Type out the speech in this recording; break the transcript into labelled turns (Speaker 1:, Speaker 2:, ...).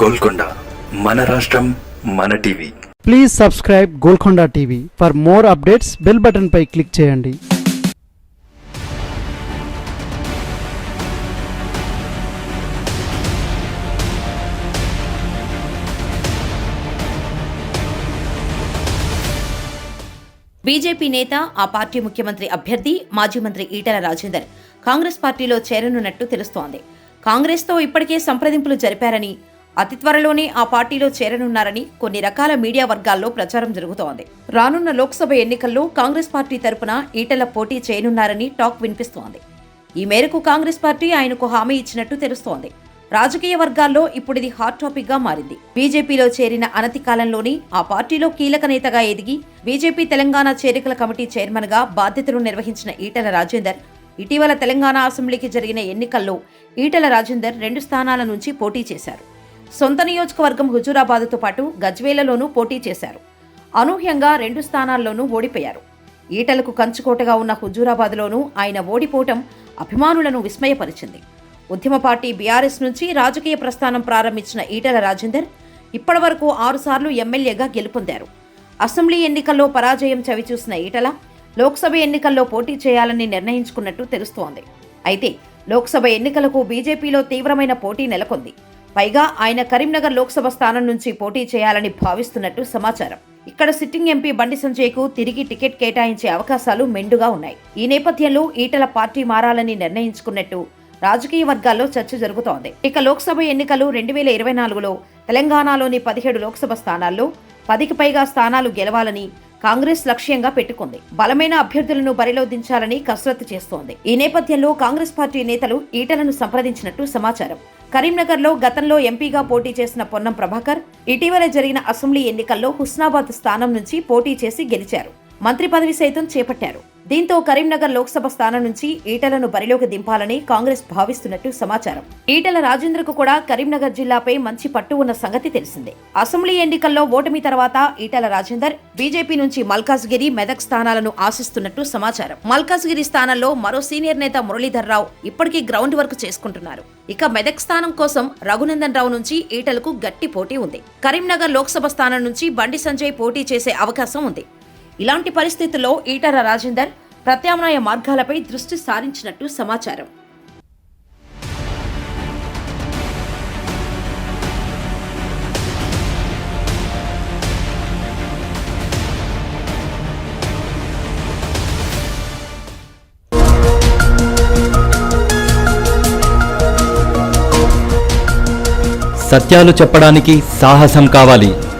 Speaker 1: గోల్కొండ మన రాష్ట్రం మన TV.
Speaker 2: Please subscribe Golconda TV for more updates bell button pi click చేయండి.
Speaker 3: బీజేపీ నేత ఆ పార్టీ ముఖ్యమంత్రి అభ్యర్థి మాజీ మంత్రి ఈటెల రాజేందర్ కాంగ్రెస్ పార్టీలో చేరనున్నట్టు తెలుస్తోంది. కాంగ్రెస్తో ఇప్పటికే సంప్రదింపులు జరిపారని అతి త్వరలోనే ఆ పార్టీలో చేరనున్నారని కొన్ని రకాల మీడియా వర్గాల్లో ప్రచారం జరుగుతోంది. రానున్న లోక్సభ ఎన్నికల్లో కాంగ్రెస్ పార్టీ తరపున ఈటల పోటీ చేయనున్నారని టాక్ వినిపిస్తోంది. ఈ మేరకు కాంగ్రెస్ పార్టీ ఆయనకు హామీ ఇచ్చినట్టు తెలుస్తోంది. రాజకీయ వర్గాల్లో ఇప్పుడు ఇది హాట్ టాపిక్గా మారింది. బీజేపీలో చేరిన అనతి కాలంలోనే ఆ పార్టీలో కీలక నేతగా ఎదిగి బీజేపీ తెలంగాణ చేరికల కమిటీ చైర్మన్గా బాధ్యతలు నిర్వహించిన ఈటల రాజేందర్ ఇటీవల తెలంగాణ అసెంబ్లీకి జరిగిన ఎన్నికల్లో ఈటల రాజేందర్ రెండు స్థానాల నుంచి పోటీ చేశారు. సొంత నియోజకవర్గం హుజూరాబాద్తో పాటు గజ్వేలలోనూ పోటీ చేశారు. అనూహ్యంగా రెండు స్థానాల్లోనూ ఓడిపోయారు. ఈటలకు కంచుకోటగా ఉన్న హుజూరాబాద్లోనూ ఆయన ఓడిపోవటం అభిమానులను విస్మయపరిచింది. ఉద్యమ పార్టీ బీఆర్ఎస్ నుంచి రాజకీయ ప్రస్థానం ప్రారంభించిన ఈటల రాజేందర్ ఇప్పటివరకు ఆరుసార్లు ఎమ్మెల్యేగా గెలుపొందారు. అసెంబ్లీ ఎన్నికల్లో పరాజయం చవిచూసిన ఈటల లోక్సభ ఎన్నికల్లో పోటీ చేయాలని నిర్ణయించుకున్నట్టు తెలుస్తోంది. అయితే లోక్సభ ఎన్నికలకు బీజేపీలో తీవ్రమైన పోటీ నెలకొంది. పైగా ఆయన కరీంనగర్ లోక్సభ స్థానం నుంచి పోటీ చేయాలని భావిస్తున్నట్టు సమాచారం. ఇక్కడ సిట్టింగ్ ఎంపీ బండి సంజయ్కు తిరిగి టికెట్ కేటాయించే అవకాశాలు మెండుగా ఉన్నాయి. ఈ నేపథ్యంలో ఈటల పార్టీ మారాలని నిర్ణయించుకున్నట్టు రాజకీయ వర్గాల్లో చర్చ జరుగుతోంది. ఇక లోక్సభ ఎన్నికలు రెండు వేల ఇరవై నాలుగులో తెలంగాణలోని పదిహేడు లోక్సభ స్థానాల్లో పదికి పైగా స్థానాలు గెలవాలని కాంగ్రెస్ లక్ష్యంగా పెట్టుకుంది. బలమైన అభ్యర్థులను బరిలో దించాలని కసరత్తు చేస్తోంది. ఈ నేపథ్యంలో కాంగ్రెస్ పార్టీ నేతలు ఈటలను సంప్రదించినట్టు సమాచారం. కరీంనగర్లో గతంలో ఎంపీగా పోటీ చేసిన పొన్నం ప్రభాకర్ ఇటీవల జరిగిన అసెంబ్లీ ఎన్నికల్లో హుస్నాబాద్ స్థానం నుంచి పోటీ చేసి గెలిచారు. మంత్రి పదవి సైతం చేపట్టారు. దీంతో కరీంనగర్ లోక్సభ స్థానం నుంచి ఈటలను బరిలోకి దింపాలని కాంగ్రెస్ భావిస్తున్నట్టు సమాచారం. ఈటల రాజేంద్రకు కూడా కరీంనగర్ జిల్లాపై మంచి పట్టు ఉన్న సంగతి తెలిసిందే. అసెంబ్లీ ఎన్నికల్లో ఓటమి తర్వాత ఈటల రాజేందర్ బీజేపీ నుంచి మల్కాజ్గిరి మెదక్ స్థానాలను ఆశిస్తున్నట్టు సమాచారం. మల్కాజ్గిరి స్థానంలో మరో సీనియర్ నేత మురళీధర్ రావు ఇప్పటికీ గ్రౌండ్ వర్క్ చేసుకుంటున్నారు. ఇక మెదక్ స్థానం కోసం రఘునందన్ రావు నుంచి ఈటలకు గట్టి పోటీ ఉంది. కరీంనగర్ లోక్సభ స్థానం నుంచి బండి సంజయ్ పోటీ చేసే అవకాశం ఉంది. ఇలాంటి పరిస్థితుల్లో ఈటల రాజేందర్ ప్రత్యామ్నాయ మార్గాలపై దృష్టి సారించినట్టు సమాచారం.
Speaker 4: సత్యాలు చెప్పడానికి సాహసం కావాలి.